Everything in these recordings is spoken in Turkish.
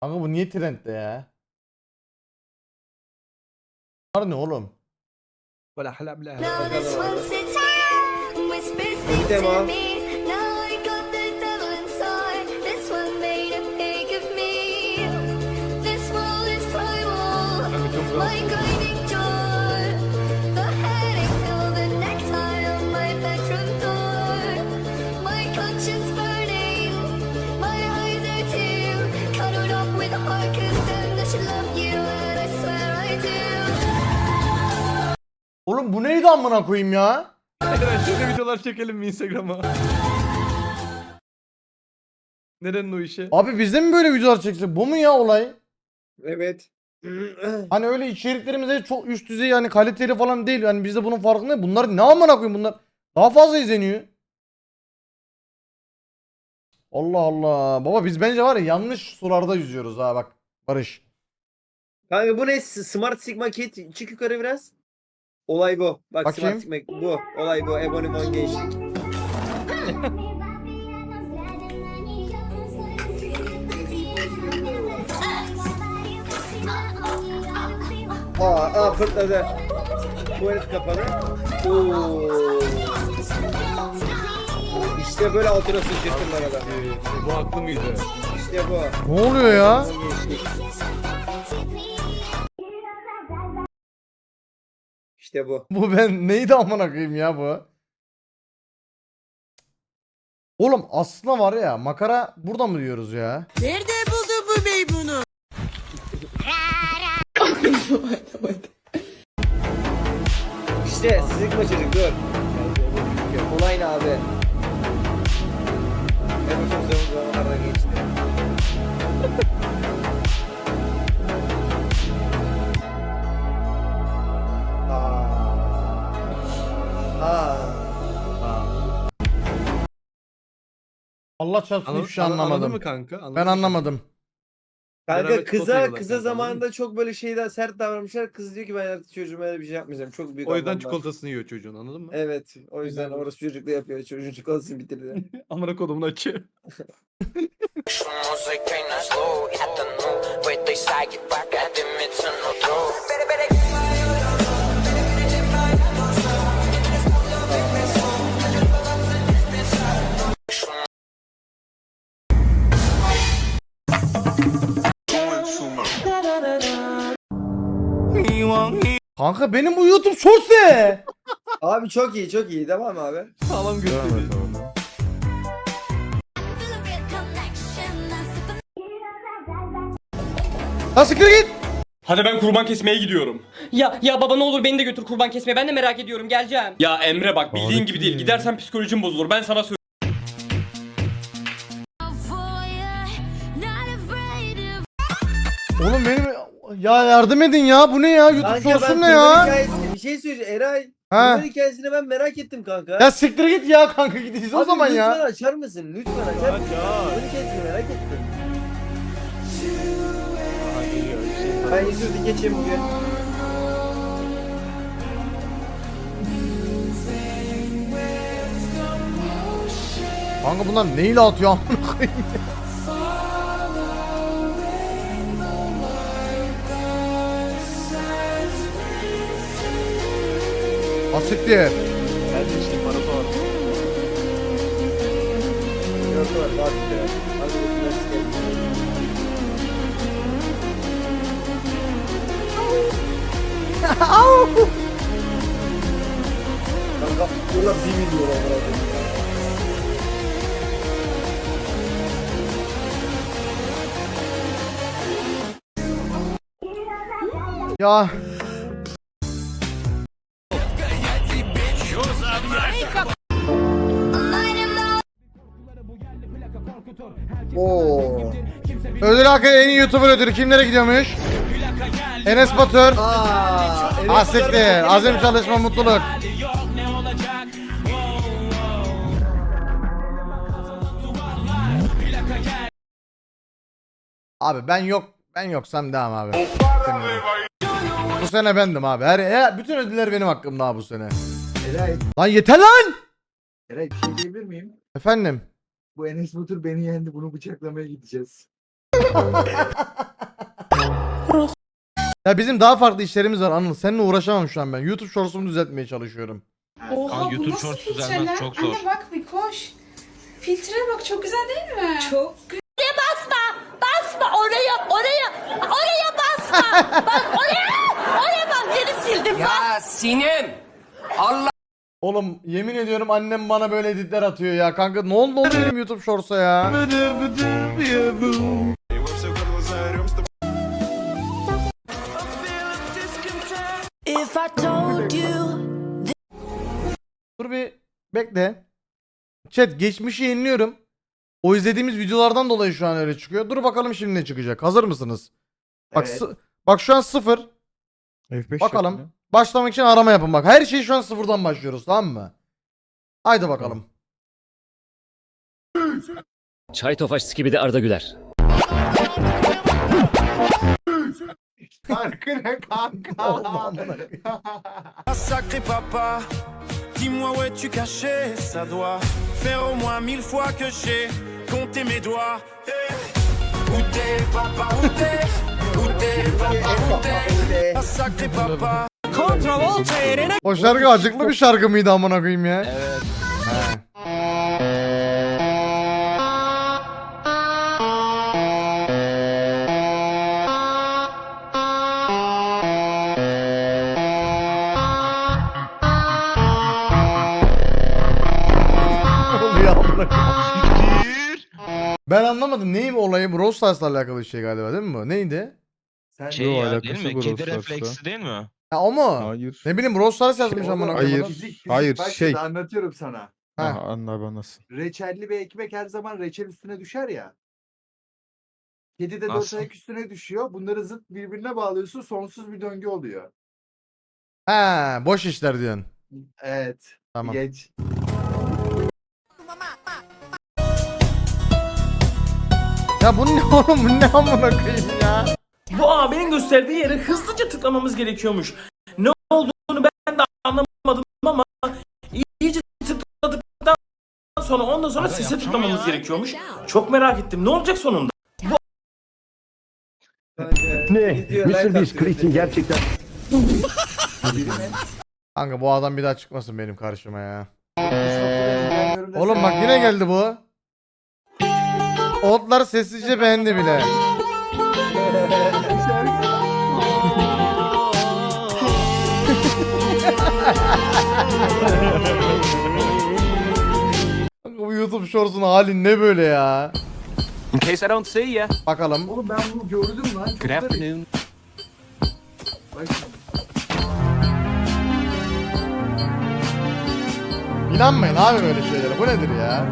Kanka bu niye trendde ya? Var ne oğlum? Valla hala bile. Now Oğlum bu neydi amına koyayım ya? Eren şöyle videolar çekelim mi Instagram'a? Nerenin o işi? Abi biz de mi böyle videolar çeksek? Bu mu ya olay? Evet. Hani öyle içeriklerimize çok üst düzey yani kaliteli falan değil. Yani biz de bunun farkındayız. Bunlar ne amına koyayım bunlar? Daha fazla izleniyor. Allah Allah. Baba biz bence var ya yanlış sularda yüzüyoruz ha bak. Barış. Kanka bu ne? S- Smart Sigma Kit. Çık yukarı biraz. Olay bu. Bak Bakayım. Sigma bu. Olay bu. Ebonimon gençlik. Aa, aa fırtladı. Tuvalet kapalı. Oo. İşte böyle altına sıçırttım ben adam. Bu haklı mıydı? İşte bu. Ne oluyor ya? Ebonimon gençlik. İşte bu. Bu ben neydi amına koyayım ya bu? Oğlum aslında var ya makara burada mı diyoruz ya? Nerede buldu bu bey bunu? İşte sıkma çocuk dur. Olay ne abi? Çok zor zamanlarda geçti. Allah çarpsın hiçbir şey anladın anlamadım. mı kanka? Anladın ben anlamadım. Kanka Beraber kıza kıza zamanında çok böyle şeyden sert davranmışlar. Kız diyor ki ben artık çocuğuma öyle bir şey yapmayacağım. Çok büyük O yüzden çikolatasını yiyor çocuğun anladın mı? Evet. O yüzden Güzel. orası çocukla yapıyor. Çocuğun çikolatasını bitirdi. Amına kodumun açı. Kanka benim bu YouTube Shorts ne? abi çok iyi çok iyi. Tamam abi. Sağlam gösteriyor. Ha siktir git. Hadi ben kurban kesmeye gidiyorum. Ya ya baba ne olur beni de götür kurban kesmeye. Ben de merak ediyorum. Geleceğim. Ya Emre bak bildiğin gibi değil. Gidersen psikolojin bozulur. Ben sana söyleyeyim. Oğlum benim ya yardım edin ya bu ne ya YouTube Kanka Shorts'um ben ne ya? hikayesini bir şey söyleyeceğim. Eray. Ha. Kurban hikayesini ben merak ettim kanka. Ya siktir git ya kanka izle o Abi zaman lütfen ya. açar mısın? Lütfen açar mısın? Kurban hikayesini merak ettim. Ben Yusuf'u geçeyim bugün. Kanka bunlar neyle atıyor amına koyayım ya? Asiktir. Yok var. Fatih de. Hadi götürler sikerim. Kanka ulan 1 milyon koyayım ya. Hakkı en iyi YouTuber ödülü kimlere gidiyormuş? Enes Batur. Asiktir. Batur- Azim çalışma mutluluk. Abi ben yok ben yoksam devam abi. Bu sene bendim abi. Her, her- bütün ödüller benim hakkımda abi bu sene. Eray, Lan yeter lan! Eray bir şey diyebilir miyim? Efendim. Bu Enes Batur beni yendi. Bunu bıçaklamaya gideceğiz. Ya bizim daha farklı işlerimiz var Anıl. Seninle uğraşamam şu an ben. YouTube Shorts'umu düzeltmeye çalışıyorum. Oha Aa, bu YouTube nasıl Shorts filtreler? düzelmez, çok zor. Anne bak bir koş. Filtreye bak çok güzel değil mi? Çok Basma oraya oraya oraya basma. Bak oraya oraya bak yeri sildim. Ya Sinem! Allah Oğlum yemin ediyorum annem bana böyle editler atıyor ya. Kanka ne oldu benim YouTube Shorts'a ya? If I told you Dur bir bekle. Chat geçmişi yeniliyorum. O izlediğimiz videolardan dolayı şu an öyle çıkıyor. Dur bakalım şimdi ne çıkacak. Hazır mısınız? Bak sı- bak şu an sıfır. Bakalım. Başlamak için arama yapın bak. Her şey şu an sıfırdan başlıyoruz tamam mı? Haydi bakalım. Çay tofaş gibi de Arda Güler. Koyayım. Sacré papa, dis-moi où es-tu caché Ça doit faire au moins mille fois que j'ai compté mes doigts. Eh, Où t'es papa, où t'es? Où t'es papa, où t'es? Sacré papa O şarkı acıklı bir şarkı mıydı amına koyayım ya? Evet. Amına koyayım? Ben anlamadım. Neyim olayı? Brawl Stars'la alakalı bir şey galiba değil mi bu? Neydi? Şey ya değil mi? Kedi refleksi değil mi? Ha o mu? Hayır. Ne bileyim Brawl Stars yazmış amına koyayım. Hayır. adam. Hayır Bak şey. şimdi anlatıyorum sana. Ha. Aha, anla ben nasıl. Reçelli bir ekmek her zaman reçel üstüne düşer ya. Kedi de dört Nasıl? ayak üstüne düşüyor. Bunları zıt birbirine bağlıyorsun. Sonsuz bir döngü oluyor. Ha, boş işler diyorsun. Evet. Tamam. Geç. Ya bu ne oğlum? Bu ne amına koyayım ya? Bu AB'nin gösterdiği yere hızlıca tıklamamız gerekiyormuş. Ne olduğunu ben de anlamadım ama iyice tıkladıktan sonra ondan sonra sese tıklamamız ya. gerekiyormuş. Çok merak ettim. Ne olacak sonunda? Ne? Mr. Beast Clicking gerçekten. Kanka bu adam bir daha çıkmasın benim karşıma ya. Oğlum bak yine geldi bu. Otlar sessizce beğendi bile. Bu YouTube Shorts'un hali ne böyle ya? In case I don't see ya Bakalım. Oğlum ben bunu gördüm lan. Good afternoon Bak şimdi. İnanmayın abi böyle şeylere. Bu nedir ya?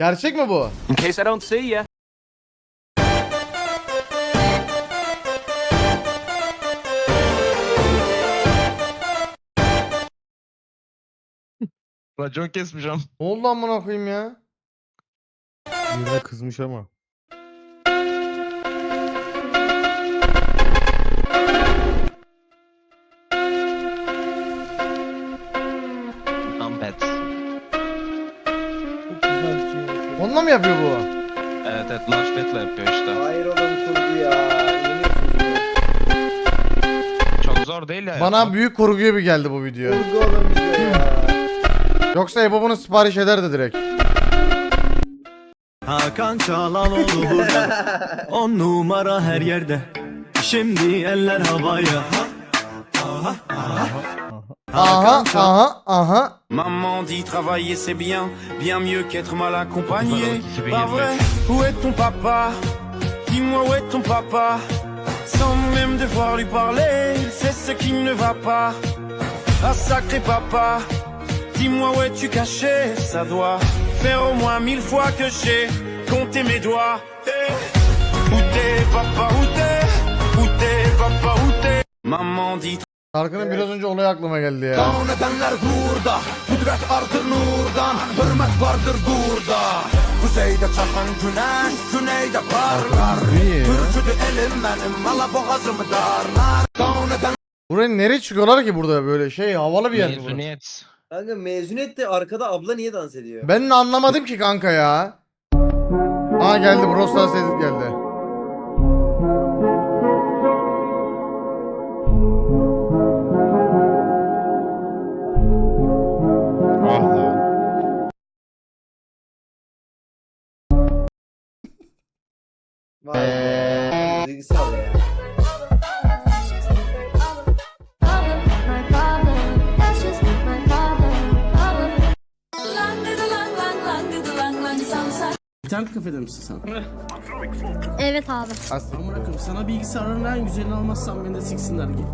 Gerçek mi bu? In case I don't see ya Racon kesmişim. Ne oldu amına koyayım ya? Birine kızmış ama. Mı yapıyor bu? Evet evet Launchpad'le yapıyor işte. Hayır oğlum kurgu ya. Çok zor değil ya. Bana büyük kurgu gibi geldi bu video. Kurgu olan video ya. Yoksa Ebo bunu sipariş ederdi direkt. Hakan Çalanoğlu burada. On numara her yerde. Şimdi eller havaya. Aha aha aha. Maman dit travailler c'est bien, bien mieux qu'être mal accompagné. Pas vrai, où est ton papa Dis-moi où est ton papa Sans même devoir lui parler, c'est ce qui ne va pas. Ah sacré papa, dis-moi où es-tu caché Ça doit faire au moins mille fois que j'ai compté mes doigts. Eh, Où t'es papa, où t'es Où t'es papa, où t'es Maman dit Şarkının biraz önce olayı aklıma geldi ya. nedenler burada Kudret artır nurdan Hürmet vardır burada Kuzeyde çakan güneş Güneyde parlar? Türküdü elim benim Valla boğazımı darlar Dağ neden Buraya nereye çıkıyorlar ki burada böyle şey havalı bir yer mi burası? Mezuniyet. Kanka mezuniyet de arkada abla niye dans ediyor? Ben de anlamadım ki kanka ya. Aa geldi Brawl Stars edit geldi. Vay be. Duygusal ya. My problem, that's just my problem. İnternet kafede misin sen? Evet abi. Amına koyayım sana bilgisayarın en güzelini almazsam beni de siksinler gibi.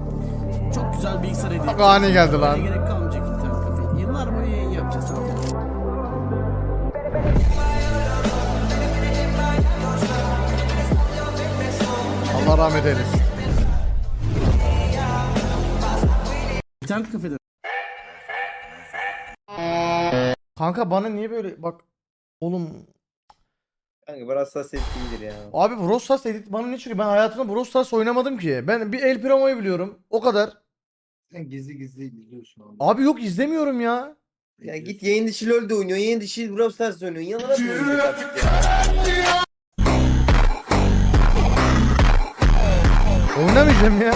Çok güzel bilgisayar hediye. Çok ani geldi lan. gerek kalmayacak internet kafe. Yıllar boyu yayın yapacağız tamam Allah rahmet eylesin. İnternet kafede Kanka bana niye böyle bak oğlum Kanka bu hassasiyet değildir ya. abi Brawl Stars edit bana ne çıkıyor? Ben hayatımda Brawl Stars oynamadım ki. Ben bir El Primo'yu biliyorum. O kadar. Sen gizli gizli izliyorsun abi. Abi yok izlemiyorum ya. Ya git yayın dışı LoL'de oynuyor, yayın dışı Brawl Stars oynuyor. Yalan atmıyor artık ya. Oynamayacağım ya.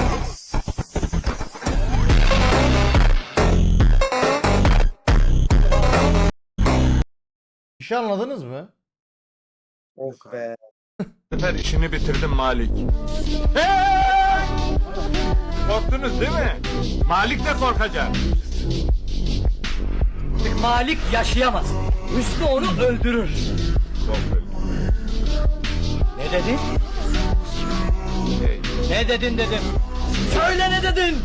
Bir şey anladınız mı? Of be. sefer işini bitirdim Malik. Korktunuz değil mi? Malik de korkacak. Malik yaşayamaz. Üstü onu öldürür. Ne dedin? Ne dedin dedim. Söyle ne dedin?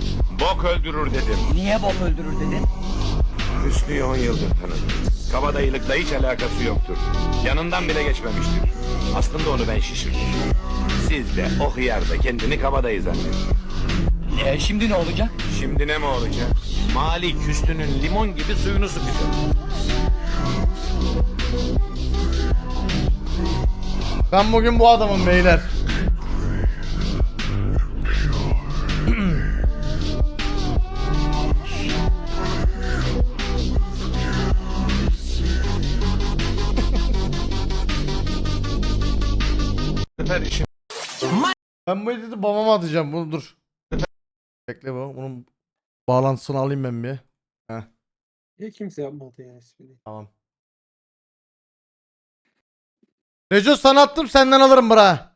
Bok öldürür dedim. Niye bok öldürür dedin? Hüsnü'yü 10 yıldır tanıdım. Kabadayılıkla hiç alakası yoktur. Yanından bile geçmemiştir. Aslında onu ben şişirdim. Siz de o hıyar da kendini kabadayı zannediyor. E şimdi ne olacak? Şimdi ne mi olacak? Malik Hüsnü'nün limon gibi suyunu sıkacak. Ben bugün bu adamım beyler. Sefer işini Ben bu editi babama atacağım. Bunu dur. Bekle bu. Bunun bağlantısını alayım ben bir. Ya kimse yapmadı ya ismini. Tamam. Reco sana attım senden alırım bra.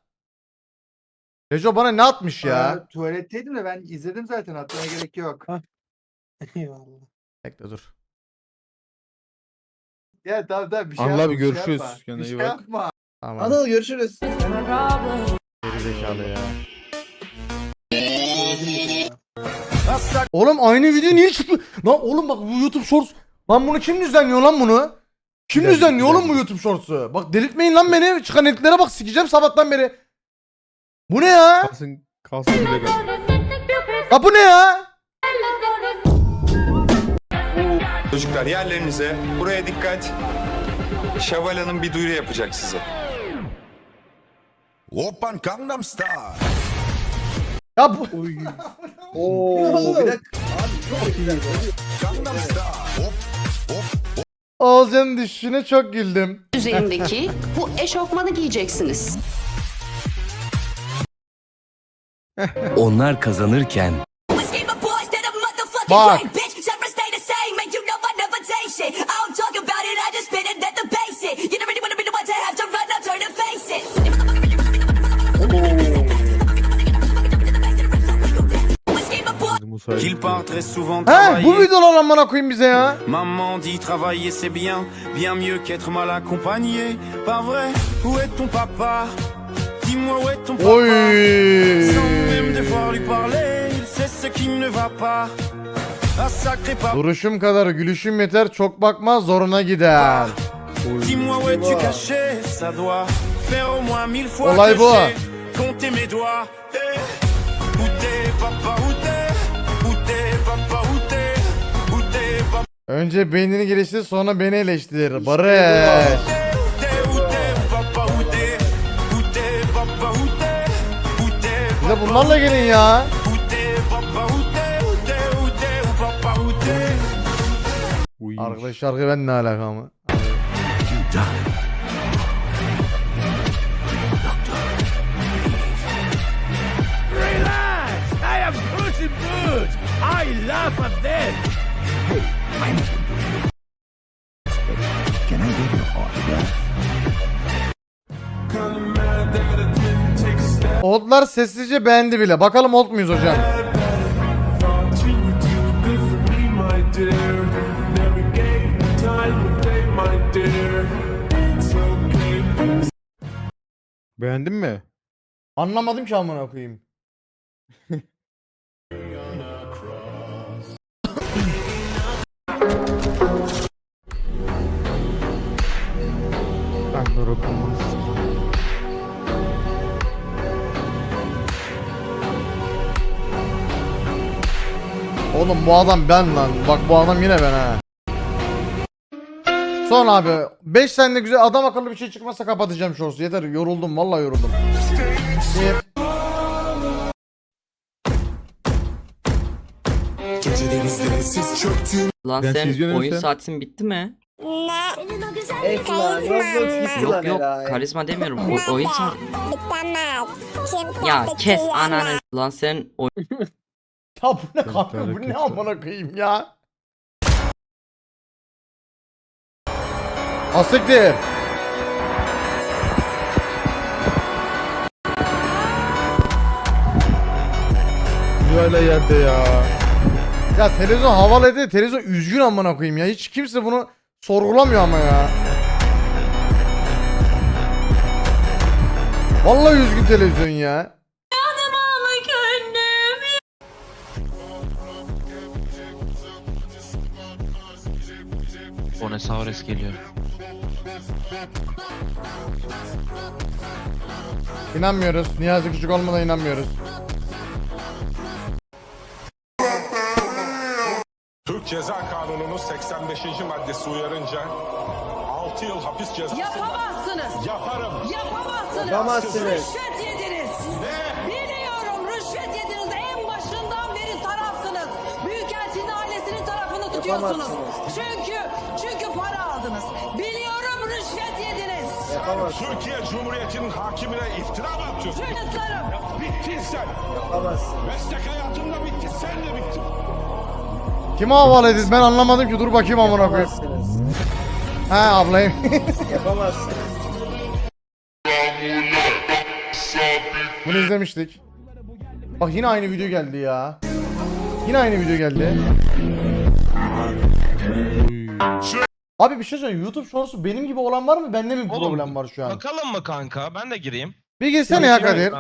Reco bana ne atmış ya? Ya. Tuvaletteydim de ben izledim zaten atmaya gerek yok. Eyvallah. Bekle dur. Ya tamam tamam bir şey Anıl yapma. bir şey görüşürüz. yapma. Kendine Bir iyi şey bak. yapma. Tamam. Anıl görüşürüz. Geri zekalı ya. Oğlum aynı video niye çıktı? Lan oğlum bak bu YouTube Shorts. Lan bunu kim düzenliyor lan bunu? Kim Güzel, düzenliyor güzel. oğlum bu YouTube Shorts'u? Bak delirtmeyin lan beni. Çıkan editlere bak sikeceğim sabahtan beri. Bu ne ya? Kalsın, kalsın bile galiba. Ya bu ne ya? Çocuklar yerlerinize. Buraya dikkat. Şevval Hanım bir duyuru yapacak size. Open Gangnam Style. Ya bu Oo bir dakika. Abi çok güzel. Gangnam Style. Hop. Oğuzcan'ın düşüşüne çok güldüm. Üzerindeki bu eşofmanı giyeceksiniz. Onlar kazanırken Bak. Qu'il part très souvent He bu travailler. amına koyayım bize ya. Maman dit travailler c'est bien, bien mieux qu'être mal accompagné. Pas vrai Où est ton papa Dis-moi où est ton papa Oy. Sans même devoir lui parler, il sait ce qui ne va pas. Sacré papa, Duruşum kadar gülüşüm yeter çok bakma zoruna gider. dis-moi où es-tu caché Ça doit faire au moins mille fois Olay que bu. j'ai compter mes doigts. Hey. Où t'es, papa, où t'es Où t'es, papa, où t'es Où t'es, papa Önce beynini geliştir sonra beni eleştir. Barış. Bize bunlarla gelin ya. Arkadaş şarkı benimle alakalı mı? T'es, papa, où t'es Arkadaş şarkı ben ne alaka mı? Oldlar sessizce beğendi bile. Bakalım old muyuz hocam? Beğendin mi? Anlamadım ki amına koyayım. Oğlum bu adam ben lan. Bak bu adam yine ben ha. Son abi 5 tane güzel adam akıllı bir şey çıkmazsa kapatacağım shorts'u. Yeter yoruldum vallahi yoruldum. Lan Ben sen oyun saatin bitti mi? Roblox gitti Yok lan yok Eray. karizma demiyorum. O- oyun saati. Ya kes ananı. Lan sen Ya bu ne kanka bu ne var. amına koyayım ya. Asiktir. Hala yerde ya? Ya televizyon havalı ediyor. Televizyon üzgün amına koyayım ya. Hiç kimse bunu sorgulamıyor ama ya. Vallahi üzgün televizyon ya. Bonesaurus geliyor. İnanmıyoruz. Niyazi küçük olmadan inanmıyoruz. Türk Ceza Kanunu'nun 85. maddesi uyarınca 6 yıl hapis cezası Yapamazsınız. yaparım. Yapamazsınız. Yapamazsınız. Rüşvet yediniz. Biliyorum rüşvet yediniz. En başından beri tarafsınız. Büyükelçinin ailesinin tarafını tutuyorsunuz. Yapamazsınız. Çünkü çünkü para aldınız. Biliyorum rüşvet yediniz. Yapamazsın. Türkiye Cumhuriyeti'nin hakimine iftira mı atıyorsun? Kanıtlarım. Bittin sen. Yapamazsın. Meslek hayatında bitti. Sen de bittin. Kime havale ediniz ben anlamadım ki dur bakayım amına koyayım. Yapamazsınız. He ablayım. Yapamazsınız. Bunu izlemiştik. Bak yine aynı video geldi ya. Yine aynı video geldi. Abi bir şey söyleyeyim. YouTube Shorts'u benim gibi olan var mı? Bende mi Oğlum, problem var şu an? Bakalım mı kanka? Ben de gireyim. Bir girsene ya Kadir.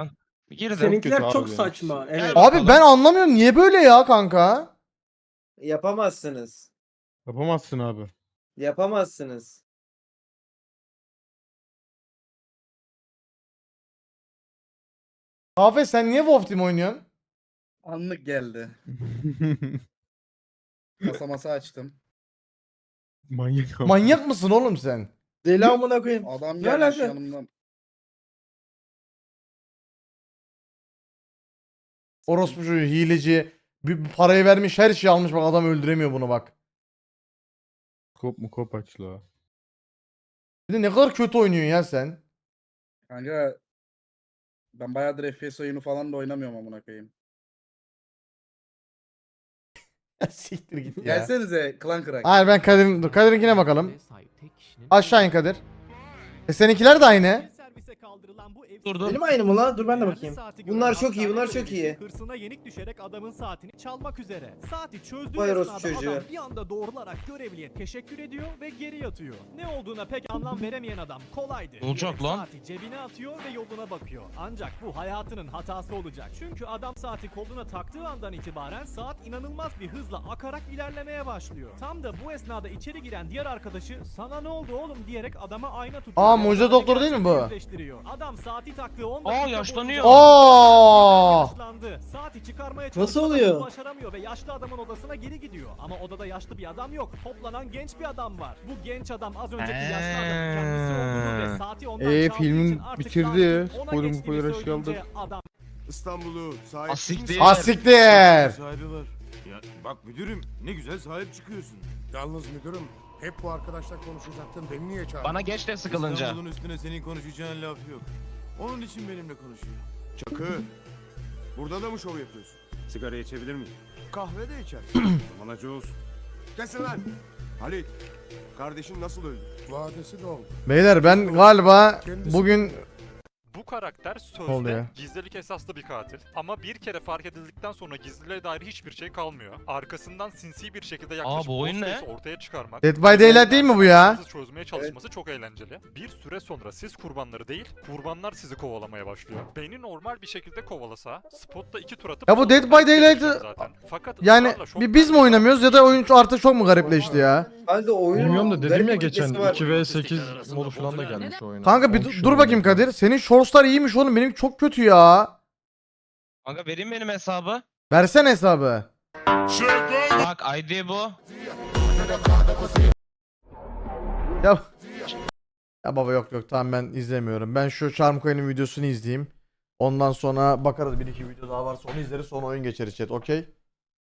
girdim. Seninkiler çok saçma. Evet. Abi ben anlamıyorum. Niye böyle ya kanka? Yapamazsınız. Yapamazsın abi. Yapamazsınız. Hafez sen niye Wolf Team oynuyorsun? Anlık geldi. Masa masa açtım. Manyak ama. Manyak mısın oğlum sen? Deli amına koyayım. Adam Ne gelmiş alaka? yanımdan. Orospu çocuğu hileci. Bir bir parayı vermiş her şeyi almış bak adam öldüremiyor bunu bak. Kop mu kop aç la. Bir de ne kadar kötü oynuyorsun ya sen. Kanka ben bayağıdır FPS oyunu falan da oynamıyorum amına koyayım. Siktir git ya. Gelsenize Clan Crack. Hayır ben Kadir'in dur Kadir'inkine bakalım. Aşağı in Kadir. E seninkiler de aynı. Durdu. Benim aynı mı la? Dur ben de bakayım. Bunlar çok iyi, bunlar çok iyi. Hırsına yenik düşerek adamın saatini çalmak üzere. Saati çözdüğü Vay esnada çocuğu. adam bir anda doğrularak görevliye teşekkür ediyor ve geri yatıyor. Ne olduğuna pek anlam veremeyen adam kolaydı. Ne olacak diyerek lan? Saati cebine atıyor ve yoluna bakıyor. Ancak bu hayatının hatası olacak. Çünkü adam saati koluna taktığı andan itibaren saat inanılmaz bir hızla akarak ilerlemeye başlıyor. Tam da bu esnada içeri giren diğer arkadaşı sana ne oldu oğlum diyerek adama ayna tutuyor. Aa, mucize doktor değil mi bu? yüzleştiriyor. Adam saati taktığı 10 Aa, yaşlanıyor. boyunca- Aa! Yaşlandı. Saati çıkarmaya Nasıl çalışsa da oluyor? bunu Başaramıyor ve yaşlı adamın odasına geri gidiyor. Ama odada yaşlı bir adam yok. Toplanan genç bir adam var. Bu genç adam az önceki yaşlı adamın kendisi olduğunu ve saati ondan Ee, çaldığı filmin için artık bitirdi. lanetin ona Spoiler geçtiğini spoiler söyleyince. Adam İstanbul'u Asiktir. Asiktir. sahibi var. Ya bak müdürüm ne güzel sahip çıkıyorsun. Yalnız müdürüm hep bu arkadaşla konuşacaktın. Beni niye çağırdın? Bana geç de sıkılınca. İstanbul'un üstüne senin konuşacağın laf yok. Onun için benimle konuşuyor. Çakı. Burada da mı şov yapıyorsun? Sigara içebilir miyim? Kahve de içersin. o zaman acı olsun. Kesin lan. Halit. Kardeşin nasıl öldü? Vadesi doldu. Beyler ben galiba bugün Bu karakter oldu ya? gizlilik esaslı bir katil. Ama bir kere fark edildikten sonra gizliliğe dair hiçbir şey kalmıyor. Arkasından sinsi bir şekilde yaklaşıp bu oyun ne? Ghostface'i ortaya çıkarmak. Dead by Daylight değil mi bu ya? Hırsız çözmeye çalışması çok eğlenceli. Bir süre sonra siz kurbanları değil, kurbanlar sizi kovalamaya başlıyor. Beni normal bir şekilde kovalasa, spotta iki tur atıp... Ya bu Dead by Daylight'ı- zaten. Fakat Yani ısrarla şok bir biz mi oynamıyoruz ya da oyun artık çok mu garipleşti ya? Kanka oyunun Bilmiyorum da dedim ya bir geçen kitlesi var. 2v8 modu falan da gelmiş oyuna. Kanka bir dur- dur bakayım. Kadir. Senin shortslar iyiymiş oğlum. Benim çok kötü ya. Kanka vereyim benim hesabı. Versene hesabı. Bak ID bu. Ya Ya baba yok yok tamam ben izlemiyorum. Ben şu Charm Coin'in videosunu izleyeyim. Ondan sonra bakarız bir iki video daha varsa onu izleriz sonra oyun geçeriz chat okey.